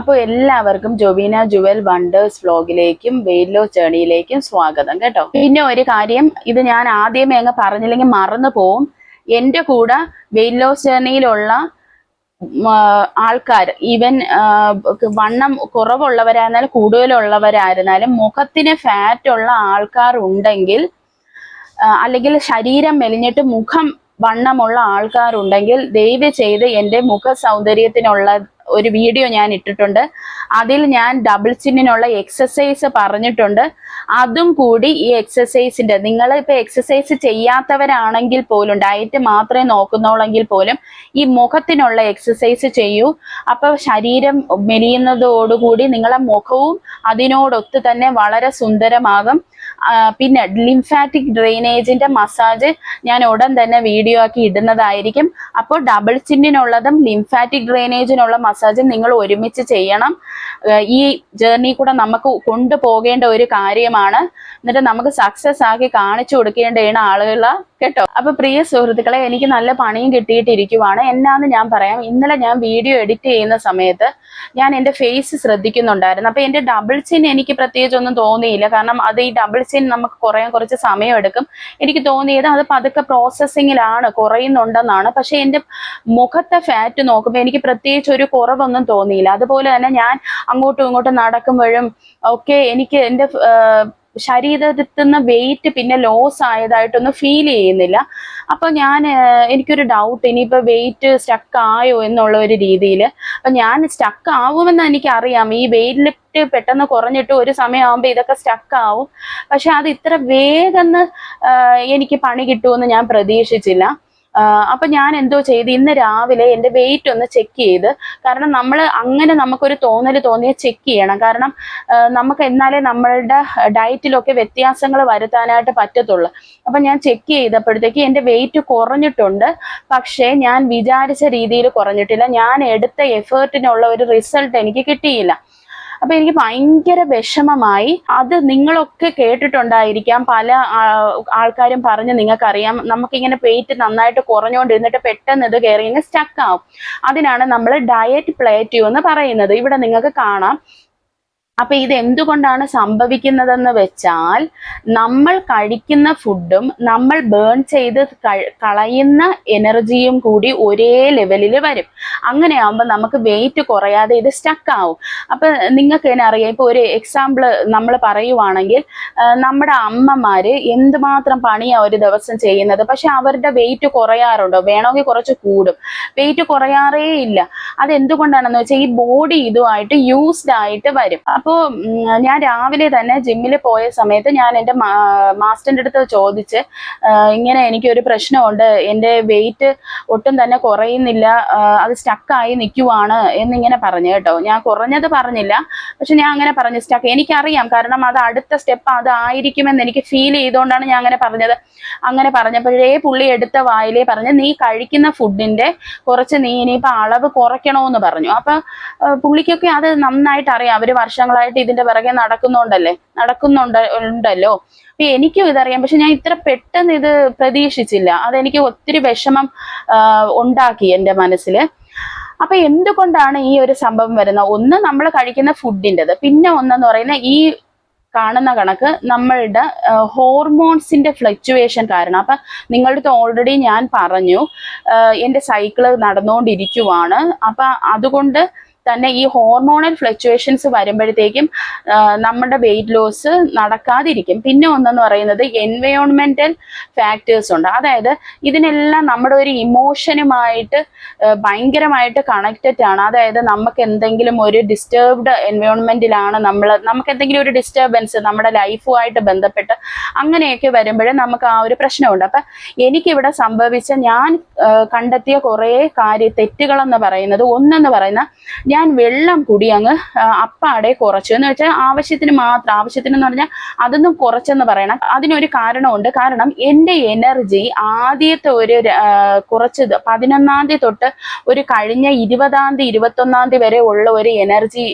അപ്പോൾ എല്ലാവർക്കും Jobina Jewel wonders വ്ലോഗിലേക്കും വെയിറ്റ് ലോസ് ജേണിയിലേക്കും സ്വാഗതം കേട്ടോ. പിന്നെ ഒരു കാര്യം ഇത് ഞാൻ ആദ്യമേ അങ്ങ് പറഞ്ഞില്ലെങ്കിൽ മറന്നു പോവും. എന്റെ കൂടെ വെയിറ്റ് ലോസ് ജേണിയിലുള്ള ആൾക്കാർ ഈവൻ വണ്ണം കുറവുള്ളവരായിരുന്നാലും കൂടുതലുള്ളവരായിരുന്നാലും മുഖത്തിന് ഫാറ്റ് ഉള്ള ആൾക്കാർ ഉണ്ടെങ്കിൽ അല്ലെങ്കിൽ ശരീരം മെലിഞ്ഞിട്ട് മുഖം വണ്ണമുള്ള ആൾക്കാരുണ്ടെങ്കിൽ ദയവ് ചെയ്ത് എന്റെ മുഖ സൗന്ദര്യത്തിനുള്ള ഒരു വീഡിയോ ഞാൻ ഇട്ടിട്ടുണ്ട് അതിൽ ഞാൻ ഡബിൾ ചിന്നിനുള്ള എക്സസൈസ് പറഞ്ഞിട്ടുണ്ട്. അതും കൂടി ഈ എക്സസൈസിന്റെ നിങ്ങൾ ഇപ്പൊ എക്സസൈസ് ചെയ്യാത്തവരാണെങ്കിൽ പോലും ഡയറ്റ് മാത്രമേ നോക്കുന്നുള്ളെങ്കിൽ പോലും ഈ മുഖത്തിനുള്ള എക്സസൈസ് ചെയ്യൂ. അപ്പൊ ശരീരം മെലിയുന്നതോടുകൂടി നിങ്ങളെ മുഖവും അതിനോടൊത്ത് തന്നെ വളരെ സുന്ദരമാകും. പിന്നെ ലിംഫാറ്റിക് ഡ്രെയിനേജിന്റെ മസാജ് ഞാൻ ഉടൻ തന്നെ വീഡിയോ ആക്കി ഇടുന്നതായിരിക്കും. അപ്പോൾ ഡബിൾ ചിന്നിനുള്ളതും ലിംഫാറ്റിക് ഡ്രെയിനേജിനുള്ള മസാജും നിങ്ങൾ ഒരുമിച്ച് ചെയ്യണം. ഈ ജേർണി കൂടെ നമുക്ക് കൊണ്ടുപോകേണ്ട ഒരു കാര്യമാണ്. എന്നിട്ട് നമുക്ക് സക്സസ് ആക്കി കാണിച്ചു കൊടുക്കേണ്ടതാണ് ആളുകളെ. കേട്ടോ? അപ്പൊ പ്രിയ സുഹൃത്തുക്കളെ എനിക്ക് നല്ല പണിയും കിട്ടിയിട്ടിരിക്കുവാണ്. എന്നാന്ന് ഞാൻ പറയാം. ഇന്നലെ ഞാൻ വീഡിയോ എഡിറ്റ് ചെയ്യുന്ന സമയത്ത് ഞാൻ എന്റെ ഫേസ് ശ്രദ്ധിക്കുന്നുണ്ടായിരുന്നു. അപ്പൊ എന്റെ ഡബിൾ ചിൻ എനിക്ക് പ്രത്യേകിച്ച് ഒന്നും തോന്നിയില്ല. കാരണം അത് ഈ ഡബിൾ ചിൻ നമുക്ക് കുറയാൻ കുറച്ച് സമയം എടുക്കും എനിക്ക് തോന്നിയത് അത് പതുക്കെ പ്രോസസ്സിങ്ങിലാണ് കുറയുന്നുണ്ടെന്നാണ്. പക്ഷെ എന്റെ മുഖത്തെ ഫാറ്റ് നോക്കുമ്പോൾ എനിക്ക് പ്രത്യേകിച്ച് ഒരു കുറവൊന്നും തോന്നിയില്ല. അതുപോലെ തന്നെ ഞാൻ അങ്ങോട്ടും ഇങ്ങോട്ടും നടക്കുമ്പോഴും ഒക്കെ എനിക്ക് എന്റെ ശരീരത്തിൽ നിന്ന് വെയിറ്റ് പിന്നെ ലോസ് ആയതായിട്ടൊന്നും ഫീൽ ചെയ്യുന്നില്ല. അപ്പൊ ഞാൻ എനിക്കൊരു ഡൗട്ട് ഇനിയിപ്പോ വെയിറ്റ് സ്റ്റക്ക് ആയോ എന്നുള്ള ഒരു രീതിയിൽ അപ്പൊ ഞാൻ സ്റ്റക്ക് ആവുമെന്ന് എനിക്കറിയാം. ഈ വെയിറ്റ് ലിഫ്റ്റ് പെട്ടെന്ന് കുറഞ്ഞിട്ട് ഒരു സമയമാകുമ്പോൾ ഇതൊക്കെ സ്റ്റക്ക് ആവും. പക്ഷെ അത് ഇത്ര വേഗം എനിക്ക് പണി കിട്ടുമെന്ന് ഞാൻ പ്രതീക്ഷിച്ചില്ല. അപ്പൊ ഞാൻ എന്തോ ചെയ്ത് ഇന്ന് രാവിലെ എന്റെ വെയിറ്റ് ഒന്ന് ചെക്ക് ചെയ്ത് കാരണം നമ്മൾ അങ്ങനെ നമുക്കൊരു തോന്നൽ തോന്നിയ ചെക്ക് ചെയ്യണം. കാരണം നമുക്ക് എന്നാലേ നമ്മളുടെ ഡയറ്റിലൊക്കെ വ്യത്യാസങ്ങൾ വരുത്താനായിട്ട് പറ്റത്തുള്ളൂ. അപ്പൊ ഞാൻ ചെക്ക് ചെയ്തപ്പോഴത്തേക്ക് എന്റെ വെയിറ്റ് കുറഞ്ഞിട്ടുണ്ട്. പക്ഷേ ഞാൻ വിചാരിച്ച രീതിയിൽ കുറഞ്ഞിട്ടില്ല. ഞാൻ എടുത്ത എഫേർട്ടിനുള്ള ഒരു റിസൾട്ട് എനിക്ക് കിട്ടിയില്ല. അപ്പൊ എനിക്ക് ഭയങ്കര വിഷമമായി. അത് നിങ്ങളൊക്കെ കേട്ടിട്ടുണ്ടായിരിക്കാം. പല ആൾക്കാരും പറഞ്ഞ് നിങ്ങൾക്കറിയാം. നമുക്കിങ്ങനെ വെയിറ്റ് നന്നായിട്ട് കുറഞ്ഞുകൊണ്ടിരുന്നിട്ട് പെട്ടെന്ന് ഇത് കയറി ഇങ്ങനെ സ്റ്റക്ക് ആവും. അതിനാണ് നമ്മൾ ഡയറ്റ് പ്ലേറ്റ്യൂ എന്ന് പറയുന്നത്. ഇവിടെ നിങ്ങൾക്ക് കാണാം. അപ്പൊ ഇത് എന്തുകൊണ്ടാണ് സംഭവിക്കുന്നതെന്ന് വെച്ചാൽ നമ്മൾ കഴിക്കുന്ന ഫുഡും നമ്മൾ ബേൺ ചെയ്ത് കളയുന്ന എനർജിയും കൂടി ഒരേ ലെവലിൽ വരും. അങ്ങനെയാകുമ്പോൾ നമുക്ക് വെയിറ്റ് കുറയാതെ ഇത് സ്റ്റക്ക് ആവും. അപ്പൊ നിങ്ങൾക്ക് തന്നെ അറിയാം ഇപ്പൊ ഒരു എക്സാമ്പിൾ നമ്മൾ പറയുവാണെങ്കിൽ നമ്മുടെ അമ്മമാര് എന്തുമാത്രം പണിയാ ഒരു ദിവസം ചെയ്യുന്നത്? പക്ഷെ അവരുടെ വെയിറ്റ് കുറയാറുണ്ടോ? വേണമെങ്കിൽ കുറച്ച് കൂടും. വെയിറ്റ് കുറയാറേ ഇല്ല. അത് എന്തുകൊണ്ടാണെന്ന് വെച്ചാൽ ഈ ബോഡി ഇതുമായിട്ട് യൂസ്ഡ് ആയിട്ട് വരും. അപ്പോൾ ഞാൻ രാവിലെ തന്നെ ജിമ്മിൽ പോയ സമയത്ത് ഞാൻ എന്റെ മാസ്റ്ററിന്റെ അടുത്ത് ചോദിച്ച് ഇങ്ങനെ എനിക്കൊരു പ്രശ്നമുണ്ട് എന്റെ വെയിറ്റ് ഒട്ടും തന്നെ കുറയുന്നില്ല അത് സ്റ്റക്കായി നിൽക്കുവാണ് എന്നിങ്ങനെ പറഞ്ഞു കേട്ടോ. ഞാൻ കുറഞ്ഞത് പറഞ്ഞില്ല പക്ഷെ ഞാൻ അങ്ങനെ പറഞ്ഞു സ്റ്റക്ക് എനിക്കറിയാം കാരണം അത് അടുത്ത സ്റ്റെപ്പ് അതായിരിക്കുമെന്ന് എനിക്ക് ഫീൽ ചെയ്തുകൊണ്ടാണ് ഞാൻ അങ്ങനെ പറഞ്ഞത്. അങ്ങനെ പറഞ്ഞപ്പോഴേ പുള്ളി എടുത്ത വായിലേ പറഞ്ഞ് നീ കഴിക്കുന്ന ഫുഡിന്റെ കുറച്ച് നീ ഇനിയിപ്പോൾ അളവ് കുറയ്ക്കണമെന്ന് പറഞ്ഞു. അപ്പൊ പുള്ളിക്കൊക്കെ അത് നന്നായിട്ട് അറിയാം അവർ വർഷങ്ങളായിട്ട് ഇതിന്റെ പിറകെ നടക്കുന്നുണ്ടല്ലേ? നടക്കുന്നുണ്ട് ഉണ്ടല്ലോ. അപ്പൊ എനിക്കും ഇതറിയാം. പക്ഷെ ഞാൻ ഇത്ര പെട്ടെന്ന് ഇത് പ്രതീക്ഷിച്ചില്ല. അതെനിക്ക് ഒത്തിരി വിഷമം ഉണ്ടാക്കി എന്റെ മനസ്സിൽ അപ്പൊ എന്തുകൊണ്ടാണ് ഈ ഒരു സംഭവം വരുന്നത്? ഒന്ന് നമ്മൾ കഴിക്കുന്ന ഫുഡിന്റെത്. പിന്നെ ഒന്നെന്ന് പറയുന്ന ഈ കാണുന്ന കണക്ക് നമ്മളുടെ ഹോർമോൺസിന്റെ ഫ്ലക്ച്വേഷൻ കാരണം. അപ്പൊ നിങ്ങളുടെ ഓൾറെഡി ഞാൻ പറഞ്ഞു എന്റെ എന്റെ സൈക്കിൾ നടന്നുകൊണ്ടിരിക്കുവാണ്. അപ്പൊ അതുകൊണ്ട് തന്നെ ഈ ഹോർമോണൽ ഫ്ലക്ച്വേഷൻസ് വരുമ്പോഴത്തേക്കും നമ്മുടെ വെയിറ്റ് ലോസ് നടക്കാതിരിക്കും. പിന്നെ ഒന്നെന്ന് പറയുന്നത് എൻവയോൺമെന്റൽ ഫാക്ടേഴ്സ് ഉണ്ട്. അതായത് ഇതിനെല്ലാം നമ്മുടെ ഒരു ഇമോഷനുമായിട്ട് ഭയങ്കരമായിട്ട് കണക്റ്റഡ് ആണ്. അതായത് നമുക്ക് എന്തെങ്കിലും ഒരു ഡിസ്റ്റർബ്ഡ് എൻവയോൺമെന്റിലാണ് നമ്മൾ നമുക്ക് എന്തെങ്കിലും ഒരു ഡിസ്റ്റർബൻസ് നമ്മുടെ ലൈഫുമായിട്ട് ബന്ധപ്പെട്ട് അങ്ങനെയൊക്കെ വരുമ്പോഴേ നമുക്ക് ആ ഒരു പ്രശ്നമുണ്ട്. അപ്പൊ എനിക്കിവിടെ സംഭവിച്ച ഞാൻ കണ്ടെത്തിയ കുറേ കാര്യ തെറ്റുകൾ എന്ന് പറയുന്നത് ഒന്നെന്ന് പറയുന്ന ഞാൻ വെള്ളം കൂടി അങ്ങ് അപ്പാടെ കുറച്ചു. എന്ന് വെച്ചാൽ ആവശ്യത്തിന് മാത്രം ആവശ്യത്തിന് എന്ന് പറഞ്ഞാൽ അതൊന്നും കുറച്ചെന്ന് പറയണം. അതിനൊരു കാരണമുണ്ട്. കാരണം എന്റെ എനർജി ആദ്യത്തെ ഒരു കുറച്ച് പതിനൊന്നാം തീയതി തൊട്ട് ഒരു കഴിഞ്ഞ ഇരുപതാം തീയതി ഇരുപത്തൊന്നാം തീയതി വരെ ഉള്ള ഒരു എനർജി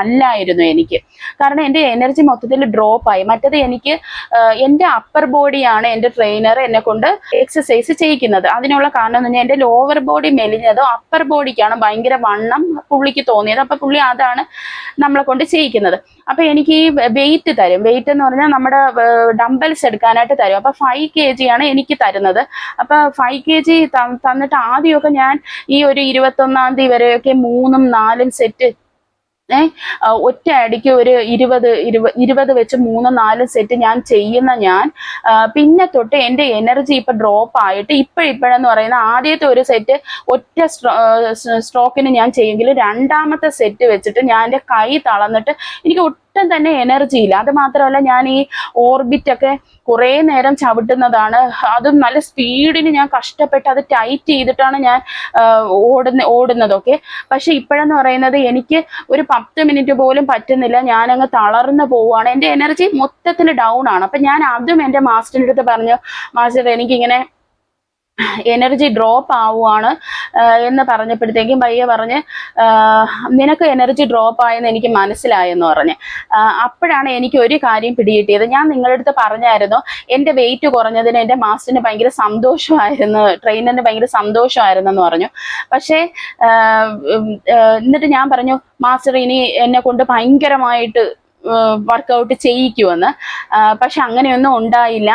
അല്ലായിരുന്നു എനിക്ക്. കാരണം എന്റെ എനർജി മൊത്തത്തിൽ ഡ്രോപ്പ് ആയി. മറ്റത് എനിക്ക് എന്റെ അപ്പർ ബോഡിയാണ് എന്റെ ട്രെയിനർ എന്നെ കൊണ്ട് എക്സസൈസ് ചെയ്യിക്കുന്നത്. അതിനുള്ള കാരണം എന്ന് പറഞ്ഞാൽ എന്റെ ലോവർ ബോഡി മെലിഞ്ഞതോ അപ്പർ ബോഡിക്കാണ് ഭയങ്കര വണ്ണം പുള്ളിക്ക് തോന്നിയത്. അപ്പൊ പുള്ളി അതാണ് നമ്മളെ കൊണ്ട് ചെയ്യിക്കുന്നത്. അപ്പൊ എനിക്ക് ഈ വെയിറ്റ് തരും. വെയിറ്റ് എന്ന് പറഞ്ഞാൽ നമ്മുടെ ഡംബൽസ് എടുക്കാനായിട്ട് തരും. അപ്പൊ ഫൈവ് കെ ജി ആണ് എനിക്ക് തരുന്നത്. അപ്പൊ ഫൈവ് കെ ജി തന്നിട്ട് ആദ്യമൊക്കെ ഞാൻ ഈ ഒരു ഇരുപത്തൊന്നാം തീയതി വരെയൊക്കെ മൂന്നും നാലും സെറ്റ് ഏഹ് ഒറ്റ അടിക്ക് ഒരു ഇരുപത് ഇരുപത് ഇരുപത് വെച്ച് മൂന്ന് നാല് സെറ്റ് ഞാൻ ചെയ്യുന്ന ഞാൻ പിന്നെ തൊട്ട് എന്റെ എനർജി ഇപ്പൊ ഡ്രോപ്പ് ആയിട്ട് ഇപ്പോഴിപ്പോഴെന്ന് പറയുന്ന ആദ്യത്തെ ഒരു സെറ്റ് ഒറ്റ സ്ട്രോക്കിന് ഞാൻ ചെയ്യുമെങ്കിൽ രണ്ടാമത്തെ സെറ്റ് വെച്ചിട്ട് ഞാൻ എന്റെ കൈ തളർന്നിട്ട് എനിക്ക് ഒട്ടും തന്നെ എനർജി ഇല്ല. അത് മാത്രമല്ല ഞാൻ ഈ ഓർബിറ്റ് ഒക്കെ കുറേ നേരം ചവിട്ടുന്നതാണ്. അതും നല്ല സ്പീഡിന് ഞാൻ കഷ്ടപ്പെട്ട് അത് ടൈറ്റ് ചെയ്തിട്ടാണ് ഞാൻ ഓടുന്ന ഓടുന്നതൊക്കെ. പക്ഷെ ഇപ്പോഴെന്ന് പറയുന്നത് എനിക്ക് ഒരു പത്ത് മിനിറ്റ് പോലും പറ്റുന്നില്ല. ഞാനങ്ങ് തളർന്നു പോവുകയാണ്. എന്റെ എനർജി മൊത്തത്തിൽ ഡൗൺ ആണ്. അപ്പം ഞാൻ അതും എന്റെ മാസ്റ്ററിന്റെ അടുത്ത് പറഞ്ഞു മാസ്റ്റർ എനിക്കിങ്ങനെ എനർജി ഡ്രോപ്പ് ആവുകയാണ് എന്ന് പറഞ്ഞപ്പോഴത്തേക്കും പയ്യെ പറഞ്ഞ് നിനക്ക് എനർജി ഡ്രോപ്പ് ആയെന്ന് എനിക്ക് മനസ്സിലായെന്ന് പറഞ്ഞ്. അപ്പോഴാണ് എനിക്ക് ഒരു കാര്യം പിടികിട്ടിയത്. ഞാൻ നിങ്ങളുടെ അടുത്ത് പറഞ്ഞായിരുന്നു എന്റെ വെയിറ്റ് കുറഞ്ഞതിന് എന്റെ മാസ്റ്റിന് ഭയങ്കര സന്തോഷമായിരുന്നു ട്രെയിനറിന് ഭയങ്കര സന്തോഷമായിരുന്നു എന്ന് പറഞ്ഞു. പക്ഷേ എന്നിട്ട് ഞാൻ പറഞ്ഞു മാസ്റ്റർ ഇനി എന്നെ കൊണ്ട് ഭയങ്കരമായിട്ട് വർക്കൗട്ട് ചെയ്യിക്കുമെന്ന്. പക്ഷെ അങ്ങനെയൊന്നും ഉണ്ടായില്ല.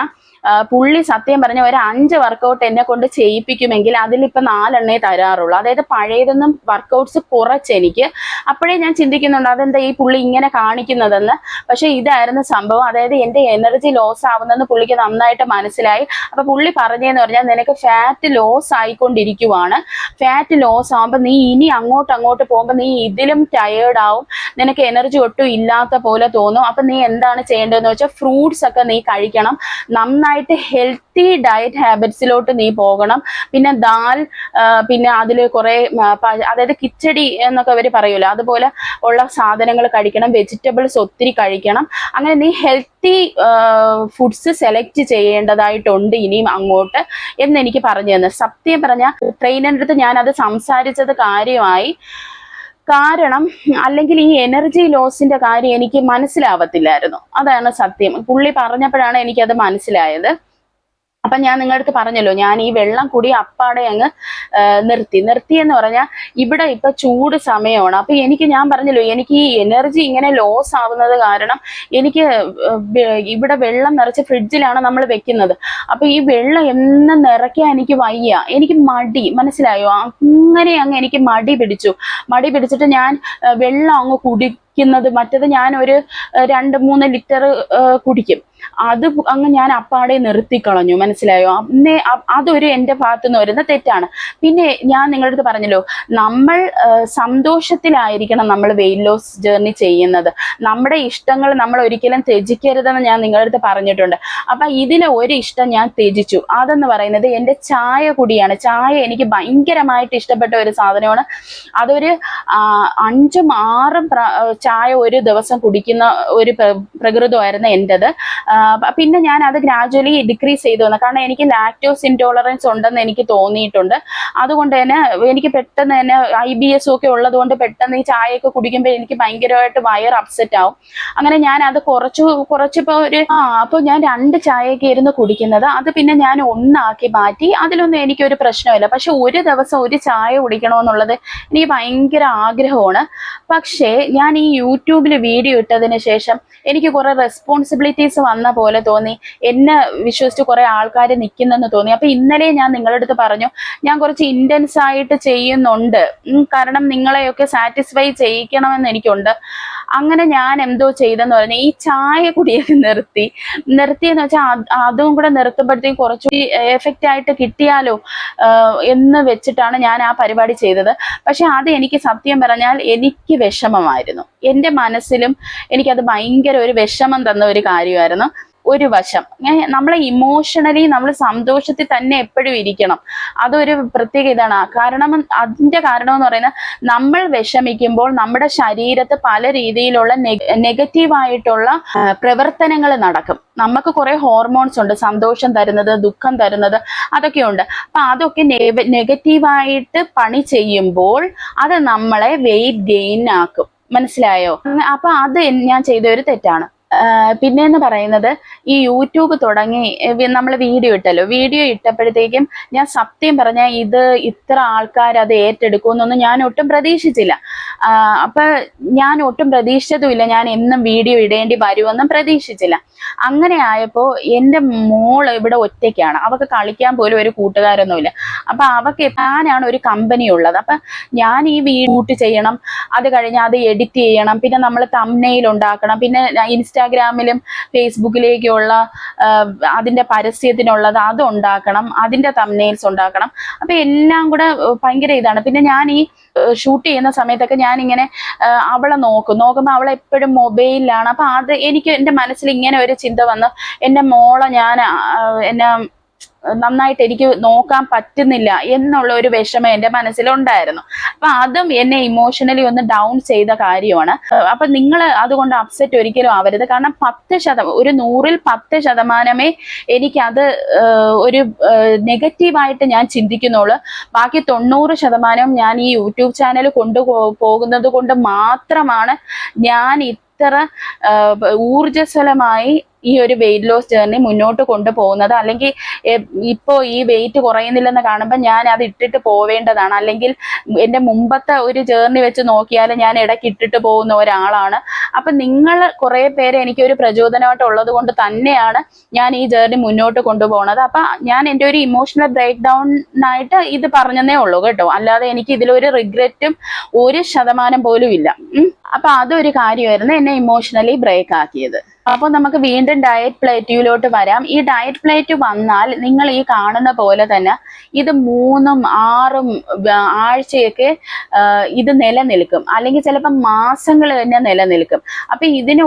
പുള്ളി സത്യം പറഞ്ഞ ഒരു അഞ്ച് വർക്കൗട്ട് എന്നെ കൊണ്ട് ചെയ്യിപ്പിക്കുമെങ്കിൽ അതിലിപ്പോ നാലെണ്ണേ തരാറുള്ളൂ. അതായത് പഴയതൊന്നും വർക്കൗട്ട്സ് കുറച്ച് എനിക്ക്. അപ്പോഴേ ഞാൻ ചിന്തിക്കുന്നുണ്ട് അതെന്താ ഈ പുള്ളി ഇങ്ങനെ കാണിക്കുന്നതെന്ന്? പക്ഷെ ഇതായിരുന്നു സംഭവം. അതായത് എന്റെ എനർജി ലോസ് ആവുന്നെന്ന് പുള്ളിക്ക് നന്നായിട്ട് മനസ്സിലായി. അപ്പൊ പുള്ളി പറഞ്ഞതെന്ന് പറഞ്ഞാൽ നിനക്ക് ഫാറ്റ് ലോസ് ആയിക്കൊണ്ടിരിക്കുവാണ്. ഫാറ്റ് ലോസ് ആവുമ്പോൾ നീ ഇനി അങ്ങോട്ട് അങ്ങോട്ട് പോകുമ്പോൾ നീ ഇതിലും ടയേർഡ് ആവും. നിനക്ക് എനർജി ഒട്ടും ഇല്ലാത്ത പോലെ തോന്നും. അപ്പൊ നീ എന്താണ് ചെയ്യേണ്ടതെന്ന് വെച്ചാൽ ഫ്രൂട്ട്സ് ഒക്കെ നീ കഴിക്കണം. നന്നായിട്ട് ഹെൽത്തി ഡയറ്റ് ഹാബിറ്റ്സിലോട്ട് നീ പോകണം. പിന്നെ ദാൽ പിന്നെ അതിൽ കുറെ അതായത് കിച്ചടി എന്നൊക്കെ അവർ പറയുമല്ലോ അതുപോലെ ഉള്ള സാധനങ്ങൾ കഴിക്കണം വെജിറ്റബിൾസ് ഒത്തിരി കഴിക്കണം. അങ്ങനെ നീ ഹെൽത്തി ഫുഡ്സ് സെലക്ട് ചെയ്യേണ്ടതായിട്ടുണ്ട് ഇനിയും അങ്ങോട്ട് എന്ന് എനിക്ക് പറഞ്ഞു തന്നെ. സത്യം പറഞ്ഞ അടുത്ത് ഞാൻ അത് സംസാരിച്ചത് കാര്യമായി. കാരണം അല്ലെങ്കിൽ ഈ എനർജി ലോസിന്റെ കാര്യം എനിക്ക് മനസ്സിലാവത്തില്ലായിരുന്നു. അതാണ് സത്യം. പുള്ളി പറഞ്ഞപ്പോഴാണ് എനിക്കത് മനസ്സിലായത്. അപ്പൊ ഞാൻ നിങ്ങളുടെ അടുത്ത് പറഞ്ഞല്ലോ ഞാൻ ഈ വെള്ളം കൂടി അപ്പാടെ അങ്ങ് നിർത്തി. നിർത്തി എന്ന് പറഞ്ഞാൽ ഇവിടെ ഇപ്പൊ ചൂട് സമയമാണ്. അപ്പൊ എനിക്ക് ഞാൻ പറഞ്ഞല്ലോ എനിക്ക് ഈ എനർജി ഇങ്ങനെ ലോസ് ആവുന്നത് കാരണം എനിക്ക് ഇവിടെ വെള്ളം നിറച്ച് ഫ്രിഡ്ജിലാണ് നമ്മൾ വെക്കുന്നത്. അപ്പൊ ഈ വെള്ളം എന്നും നിറയ്ക്കാൻ എനിക്ക് വയ്യ. എനിക്ക് മടി മനസ്സിലായോ? അങ്ങനെ അങ്ങ് എനിക്ക് മടി പിടിച്ചു. മടി പിടിച്ചിട്ട് ഞാൻ വെള്ളം അങ്ങ് കുടിക്കുന്നത്. മറ്റത് ഞാൻ ഒരു രണ്ട് മൂന്ന് ലിറ്റർ കുടിക്കും. അത് അങ്ങ് ഞാൻ അപ്പാടെ നിർത്തിക്കളഞ്ഞു മനസ്സിലായോ? അന്നേ അതൊരു എന്റെ ഭാഗത്ത് നിന്ന് വരുന്ന തെറ്റാണ്. പിന്നെ ഞാൻ നിങ്ങളുടെ അടുത്ത് പറഞ്ഞല്ലോ നമ്മൾ സന്തോഷത്തിലായിരിക്കണം നമ്മൾ വെയിറ്റ് ലോസ് ജേർണി ചെയ്യുന്നത്. നമ്മുടെ ഇഷ്ടങ്ങൾ നമ്മൾ ഒരിക്കലും ത്യജിക്കരുതെന്ന് ഞാൻ നിങ്ങളുടെ അടുത്ത് പറഞ്ഞിട്ടുണ്ട്. അപ്പൊ ഇതിലെ ഒരു ഇഷ്ടം ഞാൻ ത്യജിച്ചു. അതെന്ന് പറയുന്നത് എന്റെ ചായ കുടിയാണ്. ചായ എനിക്ക് ഭയങ്കരമായിട്ട് ഇഷ്ടപ്പെട്ട ഒരു സാധനമാണ്. അതൊരു അഞ്ചും ആറും ചായ ഒരു ദിവസം കുടിക്കുന്ന ഒരു പ്ര- പ്രകൃതമായിരുന്നു എന്റെത് പിന്നെ ഞാൻ അത് ഗ്രാജുവലി ഡിക്രീസ് ചെയ്തു വന്നു. കാരണം എനിക്ക് ലാക്ടോസ് ഇൻടോളറൻസ് ഉണ്ടെന്ന് എനിക്ക് തോന്നിയിട്ടുണ്ട്. അതുകൊണ്ട് തന്നെ എനിക്ക് പെട്ടെന്ന് തന്നെ ഐ ബി എസ് ഒക്കെ ഉള്ളതുകൊണ്ട് പെട്ടെന്ന് ഈ ചായയൊക്കെ കുടിക്കുമ്പോൾ എനിക്ക് ഭയങ്കരമായിട്ട് വയർ അപ്സെറ്റ് ആവും. അങ്ങനെ ഞാൻ അത് കുറച്ചു കുറച്ചിപ്പോൾ ഒരു ആ അപ്പോൾ ഞാൻ രണ്ട് ചായയൊക്കെ ഇരുന്ന് കുടിക്കുന്നത്. അത് പിന്നെ ഞാൻ ഒന്നാക്കി മാറ്റി. അതിലൊന്നും എനിക്കൊരു പ്രശ്നമില്ല. പക്ഷെ ഒരു ദിവസം ഒരു ചായ കുടിക്കണമെന്നുള്ളത് എനിക്ക് ഭയങ്കര ആഗ്രഹമാണ്. പക്ഷേ ഞാൻ ഈ യൂട്യൂബിൽ വീഡിയോ ഇട്ടതിന് ശേഷം എനിക്ക് കുറെ റെസ്പോൺസിബിലിറ്റീസ് വന്ന പോലെ തോന്നി. എന്നെ വിശ്വസിച്ച് കുറെ ആൾക്കാർ നിൽക്കുന്നെന്ന് തോന്നി. അപ്പൊ ഇന്നലെ ഞാൻ നിങ്ങളുടെ അടുത്ത് പറഞ്ഞു ഞാൻ കുറച്ച് ഇന്റൻസ് ആയിട്ട് ചെയ്യുന്നുണ്ട്. കാരണം നിങ്ങളെയൊക്കെ സാറ്റിസ്ഫൈ ചെയ്യിക്കണമെന്ന് എനിക്കുണ്ട്. അങ്ങനെ ഞാൻ എന്തോ ചെയ്തെന്ന് പറഞ്ഞാൽ ഈ ചായ കുടിയൊക്കെ നിർത്തി. നിർത്തിയെന്ന് വെച്ചാൽ അതും കൂടെ നിർത്തുമ്പോഴത്തേക്കും കുറച്ചുകൂടി എഫക്റ്റ് ആയിട്ട് കിട്ടിയാലോ എന്ന് വെച്ചിട്ടാണ് ഞാൻ ആ പരിപാടി ചെയ്തത്. പക്ഷെ അത് എനിക്ക് സത്യം പറഞ്ഞാൽ എനിക്ക് വിഷമമായിരുന്നു. എന്റെ മനസ്സിലും എനിക്കത് ഭയങ്കര ഒരു വിഷമം തന്ന ഒരു കാര്യമായിരുന്നു. ഒരു വശം. നമ്മൾ ഇമോഷണലി നമ്മൾ സന്തോഷത്തിൽ തന്നെ എപ്പോഴും ഇരിക്കണം. അതൊരു പ്രത്യേക ഇതാണ്. കാരണം അതിന്റെ കാരണം എന്ന് പറയുന്നത് നമ്മൾ വിഷമിക്കുമ്പോൾ നമ്മുടെ ശരീരത്ത് പല രീതിയിലുള്ള നെഗറ്റീവായിട്ടുള്ള പ്രവർത്തനങ്ങൾ നടക്കും. നമുക്ക് കുറെ ഹോർമോൺസ് ഉണ്ട്. സന്തോഷം തരുന്നത് ദുഃഖം തരുന്നത് അതൊക്കെ ഉണ്ട്. അപ്പൊ അതൊക്കെ നെഗറ്റീവായിട്ട് പണി ചെയ്യുമ്പോൾ അത് നമ്മളെ വെയിറ്റ് ഗെയിൻ ആക്കും. മനസ്സിലായോ? അപ്പൊ അത് ഞാൻ ചെയ്ത ഒരു തെറ്റാണ്. പിന്നെന്ന് പറയുന്നത് ഈ യൂട്യൂബ് തുടങ്ങി നമ്മൾ വീഡിയോ ഇട്ടല്ലോ. വീഡിയോ ഇട്ടപ്പോഴത്തേക്കും ഞാൻ സത്യം പറഞ്ഞ ഇത് ഇത്ര ആൾക്കാർ അത് ഏറ്റെടുക്കുമെന്നൊന്നും ഞാൻ ഒട്ടും പ്രതീക്ഷിച്ചില്ല. അപ്പൊ ഞാൻ ഒട്ടും പ്രതീക്ഷിച്ചതുമില്ല ഞാൻ എന്നും വീഡിയോ ഇടേണ്ടി വരുമെന്നും പ്രതീക്ഷിച്ചില്ല. അങ്ങനെ ആയപ്പോൾ എന്റെ മോൾ ഇവിടെ ഒറ്റയ്ക്കാണ്. അവൾക്ക് കളിക്കാൻ പോലും ഒരു കൂട്ടുകാരൊന്നുമില്ല. അപ്പൊ അവക്ക് ഞാനാണ് ഒരു കമ്പനി ഉള്ളത്. അപ്പൊ ഞാൻ ഈ വീട്ട് ചെയ്യണം അത് കഴിഞ്ഞ് അത് എഡിറ്റ് ചെയ്യണം പിന്നെ നമ്മൾ തമ്മനയിൽ ഉണ്ടാക്കണം പിന്നെ ഇൻസ്റ്റാഗ്രാമിലും ഫേസ്ബുക്കിലേക്കുള്ള അതിന്റെ പരസ്യത്തിനുള്ളത് അത് ഉണ്ടാക്കണം അതിന്റെ തമ്മനെയിൽസ് ഉണ്ടാക്കണം. അപ്പം എല്ലാം കൂടെ ഭയങ്കര ഇതാണ്. പിന്നെ ഞാൻ ഈ ഷൂട്ട് ചെയ്യുന്ന സമയത്തൊക്കെ ഞാൻ ഇങ്ങനെ അവളെ നോക്കും. നോക്കുമ്പോൾ അവളെ എപ്പോഴും മൊബൈലിലാണ് അപ്പം അത് എനിക്ക് എന്റെ മനസ്സിൽ ഇങ്ങനെ ഒരു ചിന്ത വന്ന് എന്റെ മോളെ ഞാൻ എന്നെ നന്നായിട്ട് എനിക്ക് നോക്കാൻ പറ്റുന്നില്ല എന്നുള്ള ഒരു വിഷമം എന്റെ മനസ്സിലുണ്ടായിരുന്നു. അപ്പൊ അതും എന്നെ ഇമോഷണലി ഒന്ന് ഡൗൺ ചെയ്ത കാര്യമാണ്. അപ്പൊ നിങ്ങൾ അതുകൊണ്ട് അപ്സെറ്റ് ഒരിക്കലും ആവരുത്. കാരണം പത്ത് ശതമാനം ഒരു നൂറിൽ പത്ത് ശതമാനമേ എനിക്കത് ഒരു നെഗറ്റീവായിട്ട് ഞാൻ ചിന്തിക്കുന്നുള്ളൂ. ബാക്കി തൊണ്ണൂറ് ശതമാനം ഞാൻ ഈ യൂട്യൂബ് ചാനൽ കൊണ്ടു പോകുന്നത് കൊണ്ട് മാത്രമാണ് ഞാൻ ഇത്ര ഊർജസ്വലമായി ഈ ഒരു വെയിറ്റ് ലോസ് ജേർണി മുന്നോട്ട് കൊണ്ടുപോകുന്നത്. അല്ലെങ്കിൽ ഇപ്പോൾ ഇപ്പോ ഈ വെയിറ്റ് കുറയുന്നില്ലെന്ന് കാണുമ്പോൾ ഞാൻ അത് ഇട്ടിട്ട് പോവേണ്ടതാണ്. അല്ലെങ്കിൽ എന്റെ മുമ്പത്തെ ഒരു ജേർണി വെച്ച് നോക്കിയാൽ ഞാൻ ഇടയ്ക്ക് ഇട്ടിട്ട് പോകുന്ന ഒരാളാണ്. അപ്പൊ നിങ്ങൾ കുറേ പേര് എനിക്ക് ഒരു പ്രചോദനമായിട്ട് ഉള്ളത് കൊണ്ട് തന്നെയാണ് ഞാൻ ഈ ജേർണി മുന്നോട്ട് കൊണ്ടുപോകുന്നത്. അപ്പൊ ഞാൻ എന്റെ ഒരു ഇമോഷണൽ ബ്രേക്ക് ആയിട്ട് ഇത് പറഞ്ഞതേ ഉള്ളൂ കേട്ടോ. അല്ലാതെ എനിക്ക് ഇതിലൊരു റിഗ്രറ്റും ഒരു ശതമാനം പോലും ഇല്ല. അപ്പൊ അതൊരു കാര്യമായിരുന്നു എന്നെ ഇമോഷണലി ബ്രേക്ക് ആക്കിയത്. അപ്പോൾ നമുക്ക് വീണ്ടും ഡയറ്റ് പ്ലേറ്റിലോട്ട് വരാം. ഈ ഡയറ്റ് പ്ലേറ്റ് വന്നാൽ നിങ്ങൾ ഈ കാണുന്ന പോലെ തന്നെ ഇത് മൂന്നും ആറും ആഴ്ചയൊക്കെ ഇത് നിലനിൽക്കും. അല്ലെങ്കിൽ ചിലപ്പോൾ മാസങ്ങൾ തന്നെ നിലനിൽക്കും. അപ്പൊ ഇതിന്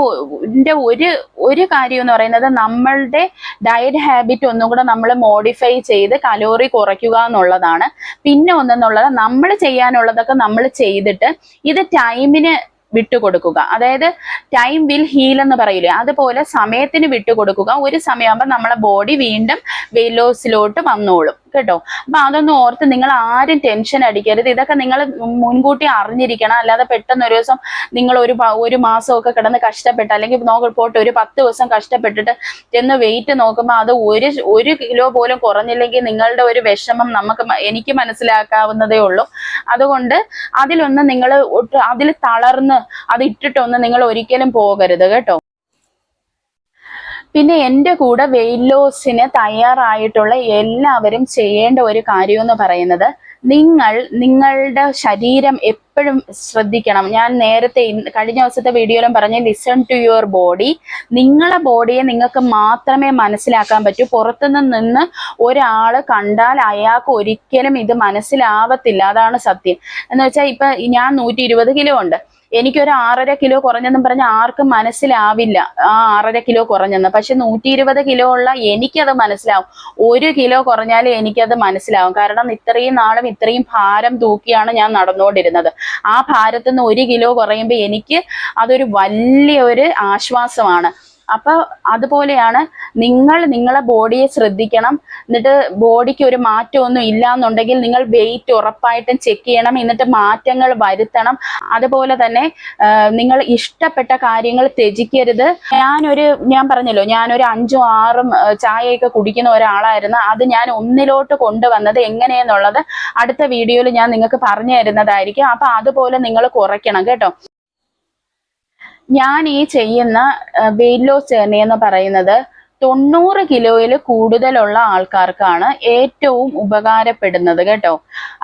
ഒരു ഒരു കാര്യം എന്ന് പറയുന്നത് നമ്മളുടെ ഡയറ്റ് ഹാബിറ്റ് ഒന്നും കൂടെ നമ്മൾ മോഡിഫൈ ചെയ്ത് കലോറി കുറയ്ക്കുക എന്നുള്ളതാണ്. പിന്നെ ഒന്നെന്നുള്ളത് നമ്മൾ ചെയ്യാനുള്ളതൊക്കെ നമ്മൾ ചെയ്തിട്ട് ഇത് ടൈമിന് വിട്ടുകൊടുക്കുക. അതായത് ടൈം വിൽ ഹീൽ എന്ന് പറയില്ലേ? അതുപോലെ സമയത്തിന് വിട്ടുകൊടുക്കുക. ഒരു സമയമാകുമ്പോൾ നമ്മളെ ബോഡി വീണ്ടും വെയിറ്റ് ലോസിലോട്ട് വന്നോളും. കേട്ടോ. അപ്പൊ അതൊന്നും ഓർത്ത് നിങ്ങൾ ആരും ടെൻഷൻ അടിക്കരുത്. ഇതൊക്കെ നിങ്ങൾ മുൻകൂട്ടി അറിഞ്ഞിരിക്കണം. അല്ലാതെ പെട്ടെന്ന് ഒരു ദിവസം നിങ്ങൾ ഒരു ഒരു മാസമൊക്കെ കിടന്ന് കഷ്ടപ്പെട്ട് അല്ലെങ്കിൽ പോട്ട് ഒരു പത്ത് ദിവസം കഷ്ടപ്പെട്ടിട്ട് ചെന്ന് വെയിറ്റ് നോക്കുമ്പോൾ അത് ഒരു ഒരു കിലോ പോലും കുറഞ്ഞില്ലെങ്കിൽ നിങ്ങളുടെ ഒരു വിഷമം നമുക്ക് എനിക്ക് മനസ്സിലാക്കാവുന്നതേ ഉള്ളൂ. അതുകൊണ്ട് അതിലൊന്ന് നിങ്ങൾ അതിൽ തളർന്ന് അത് ഇട്ടിട്ടൊന്ന് നിങ്ങൾ ഒരിക്കലും പോകരുത് കേട്ടോ. പിന്നെ എന്റെ കൂടെ വെയിറ്റ് ലോസിന് തയ്യാറായിട്ടുള്ള എല്ലാവരും ചെയ്യേണ്ട ഒരു കാര്യം എന്ന് പറയുന്നത് നിങ്ങൾ നിങ്ങളുടെ ശരീരം എപ്പോഴും ശ്രദ്ധിക്കണം. ഞാൻ നേരത്തെ കഴിഞ്ഞ ദിവസത്തെ വീഡിയോയിലും പറഞ്ഞ ലിസൺ ടു യുവർ ബോഡി നിങ്ങളെ ബോഡിയെ നിങ്ങൾക്ക് മാത്രമേ മനസ്സിലാക്കാൻ പറ്റൂ. പുറത്തുനിന്ന് നിന്ന് ഒരാൾ കണ്ടാൽ അയാൾക്ക് ഒരിക്കലും ഇത് മനസ്സിലാവത്തില്ല. അതാണ് സത്യം. എന്ന് വെച്ചാൽ ഇപ്പൊ ഞാൻ നൂറ്റി ഇരുപത് കിലോ ഉണ്ട്. എനിക്കൊരു ആറര കിലോ കുറഞ്ഞെന്ന് പറഞ്ഞ ആർക്കും മനസ്സിലാവില്ല. ആ ആറര കിലോ കുറഞ്ഞെന്ന്. പക്ഷെ നൂറ്റി ഇരുപത് കിലോ ഉള്ള എനിക്കത് മനസ്സിലാവും. ഒരു കിലോ കുറഞ്ഞാലേ എനിക്കത് മനസ്സിലാവും. കാരണം ഇത്രയും നാളും ഇത്രയും ഭാരം തൂക്കിയാണ് ഞാൻ നടന്നുകൊണ്ടിരുന്നത്. ആ ഭാരത്തിൽ നിന്ന് ഒരു കിലോ കുറയുമ്പോൾ എനിക്ക് അതൊരു വലിയ ഒരു ആശ്വാസമാണ്. അപ്പൊ അതുപോലെയാണ് നിങ്ങൾ നിങ്ങളെ ബോഡിയെ ശ്രദ്ധിക്കണം. എന്നിട്ട് ബോഡിക്ക് ഒരു മാറ്റമൊന്നും ഇല്ല എന്നുണ്ടെങ്കിൽ നിങ്ങൾ വെയിറ്റ് ഉറപ്പായിട്ടും ചെക്ക് ചെയ്യണം. എന്നിട്ട് മാറ്റങ്ങൾ വരുത്തണം. അതുപോലെ തന്നെ നിങ്ങൾ ഇഷ്ടപ്പെട്ട കാര്യങ്ങൾ ത്യജിക്കരുത്. ഞാനൊരു ഞാൻ പറഞ്ഞല്ലോ ഞാനൊരു അഞ്ചും ആറും ചായയൊക്കെ കുടിക്കുന്ന ഒരാളായിരുന്നു. അത് ഞാൻ ഒന്നിലോട്ട് കൊണ്ടുവന്നത് എങ്ങനെയെന്നുള്ളത് അടുത്ത വീഡിയോയിൽ ഞാൻ നിങ്ങൾക്ക് പറഞ്ഞു തരുന്നതായിരിക്കും. അപ്പൊ അതുപോലെ നിങ്ങൾ കുറയ്ക്കണം കേട്ടോ. ഞാൻ ഈ ചെയ്യുന്ന വെയിറ്റ് ലോസ് ജേർണി എന്ന് പറയുന്നത് തൊണ്ണൂറ് കിലോയിൽ കൂടുതലുള്ള ആൾക്കാർക്കാണ് ഏറ്റവും ഉപകാരപ്പെടുന്നത് കേട്ടോ.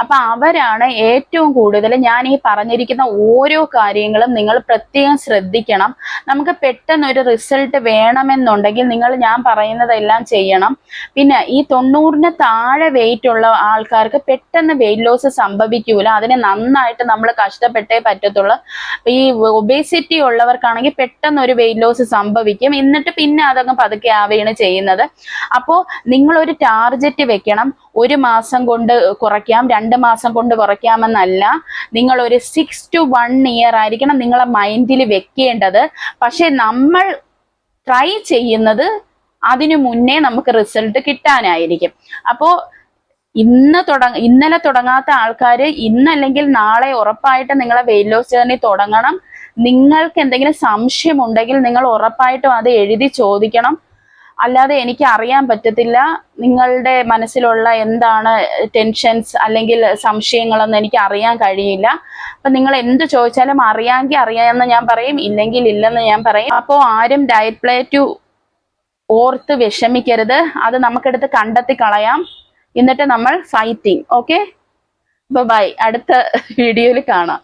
അപ്പൊ അവരാണ് ഏറ്റവും കൂടുതൽ ഞാൻ ഈ പറഞ്ഞിരിക്കുന്ന ഓരോ കാര്യങ്ങളും നിങ്ങൾ പ്രത്യേകം ശ്രദ്ധിക്കണം. നമുക്ക് പെട്ടെന്ന് ഒരു റിസൾട്ട് വേണമെന്നുണ്ടെങ്കിൽ നിങ്ങൾ ഞാൻ പറയുന്നതെല്ലാം ചെയ്യണം. പിന്നെ ഈ തൊണ്ണൂറിന് താഴെ വെയിറ്റ് ഉള്ള ആൾക്കാർക്ക് പെട്ടെന്ന് വെയിറ്റ് ലോസ് സംഭവിക്കൂല. അതിന് നന്നായിട്ട് നമ്മൾ കഷ്ടപ്പെട്ടേ പറ്റത്തുള്ളൂ. ഈ ഒബേസിറ്റി ഉള്ളവർക്കാണെങ്കിൽ പെട്ടെന്ന് ഒരു വെയിറ്റ് ലോസ് സംഭവിക്കും. എന്നിട്ട് പിന്നെ അതങ്ങ് പതുക്കെ ആവുകയാണ് ചെയ്യുന്നത്. അപ്പോൾ നിങ്ങൾ ഒരു ടാർജറ്റ് വെക്കണം. ഒരു മാസം കൊണ്ട് കുറയ്ക്കാം. രണ്ട് മാസം കൊണ്ട് കുറയ്ക്കാമെന്നല്ല. നിങ്ങൾ ഒരു സിക്സ് ടു വൺ ഇയർ ആയിരിക്കണം നിങ്ങളെ മൈൻഡിൽ വെക്കേണ്ടത്. പക്ഷെ നമ്മൾ ട്രൈ ചെയ്യുന്നത് അതിനു മുന്നേ നമുക്ക് റിസൾട്ട് കിട്ടാനായിരിക്കും. അപ്പോ ഇന്ന് തുടങ്ങ ഇന്നലെ തുടങ്ങാത്ത ആൾക്കാർ ഇന്നല്ലെങ്കിൽ നാളെ ഉറപ്പായിട്ട് നിങ്ങളെ വെയിറ്റ് ലോസ് ജേർണി തുടങ്ങണം. നിങ്ങൾക്ക് എന്തെങ്കിലും സംശയമുണ്ടെങ്കിൽ നിങ്ങൾ ഉറപ്പായിട്ടും അത് എഴുതി ചോദിക്കണം. അല്ലാതെ എനിക്ക് അറിയാൻ പറ്റത്തില്ല നിങ്ങളുടെ മനസ്സിലുള്ള എന്താണ് ടെൻഷൻസ് അല്ലെങ്കിൽ സംശയങ്ങളെന്ന് എനിക്ക് അറിയാൻ കഴിയില്ല. അപ്പൊ നിങ്ങൾ എന്ത് ചോദിച്ചാലും അറിയാമെങ്കിൽ അറിയാമെന്ന് ഞാൻ പറയും ഇല്ലെങ്കിൽ ഇല്ലെന്ന് ഞാൻ പറയും. അപ്പോൾ ആരും ഡയറ്റ് പ്ലേറ്റു ഓർത്ത് വിഷമിക്കരുത്. അത് നമുക്കെടുത്ത് കണ്ടെത്തി കളയാം. എന്നിട്ട് നമ്മൾ ഫൈറ്റിംഗ് ഓക്കെ ബൈ അടുത്ത വീഡിയോയിൽ കാണാം.